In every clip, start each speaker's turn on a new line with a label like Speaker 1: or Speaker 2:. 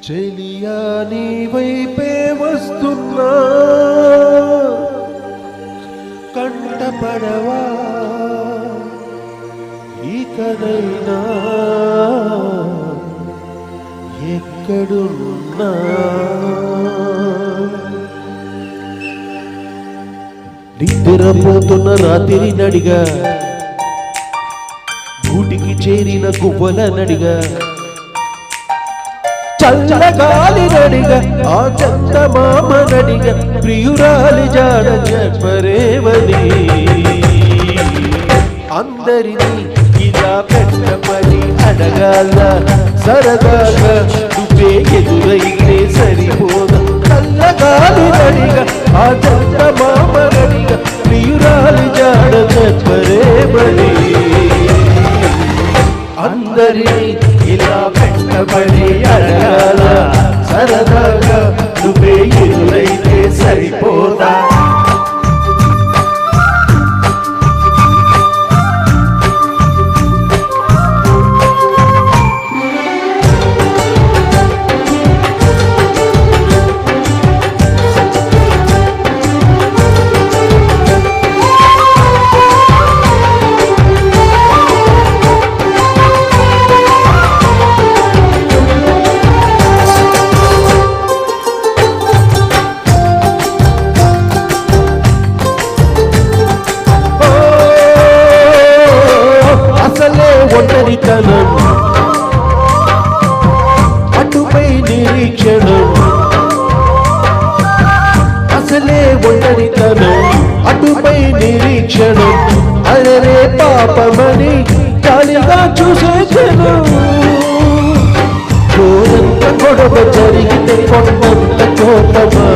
Speaker 1: చెలియా నీ వైపే వస్తున్నా. కంటపడవా ఇకనైనా ఎక్కడున్నా? నిద్రపోతున్న రాత్రి నడిగా. గూటికి చేరిన గువ్వల నడిగా చల్లగాలి నడిగ ఆ చందమామ నడిగ ప్రియురాలి జాడ చెప్పరేవని. అందరినీ ఇలా పెట్టమని అడగాల సరదాగా నువ్వే ఎదురైతే సరిపోదా. చల్లగాలి నడిగ ఆ చందమామ నడిగ ప్రియురాలి జాడ చెప్పరేవని. అందరినీ ఇలా పెట్టబడి అడగాల. సరదాగా నువ్వే ఎదురైతే సరిపోదా ఒంటరితనం అటుపై నిరీక్షణం. అసలే ఒంటరితనం. అటుపై నిరీక్షణం. అరే పాపమని జాలిగా చూసేచను కోరంత గొడవ జరిగితే కొండంత కోపమా?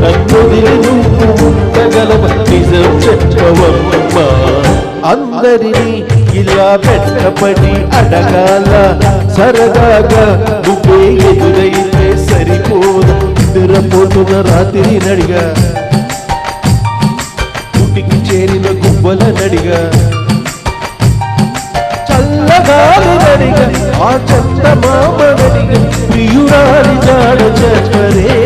Speaker 1: నన్ను నువ్వు ఉండగలవ? నిజం చెప్పవమ్మా. అందరినీ ఇలా పెట్టపడి అడగాల. సరదాగా నువ్వే ఎదురైతే సరిపోదు. నిద్రపోతున్న రాత్రి నడిగా. పుట్టికి చేరిన గువ్వల నడిగా చల్లగాలి నడిగా ఆ చందమామ నడిగా ప్రియురాలి జాడ చరే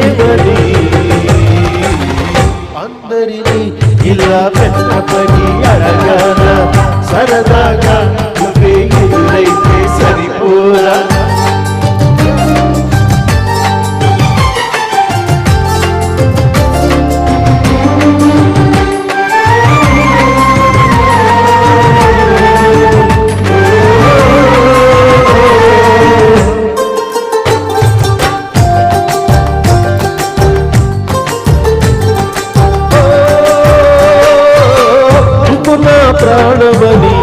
Speaker 1: ప్రాణమని.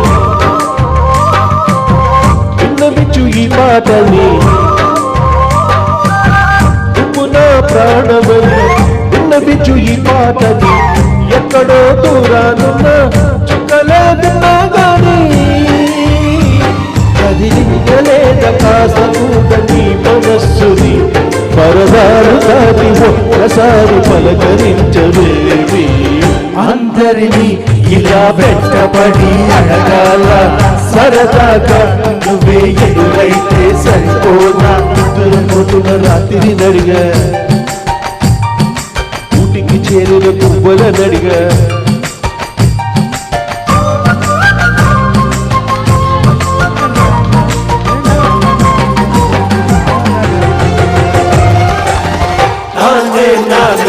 Speaker 1: విన్నవించు ఈ మాటని. నువ్వు నా ప్రాణమని. విన్నవించు ఈ పాటని ఎక్కడో దూరానున్న చుక్కలే విన్నా గాని కదిలించలేక కాస్త నీ మనస్సుని. పరదాలు దాటి ఒక్కసారి పలకరించవేవి అందరినీ ఇలా పెట్టబడి అడగాల. సరదాగా నువ్వే ఎదురైతే సరిపోదా పొద్దున రాత్రి నడిగా. ఊటికి చేరిన గువ్వల నడిగా నానే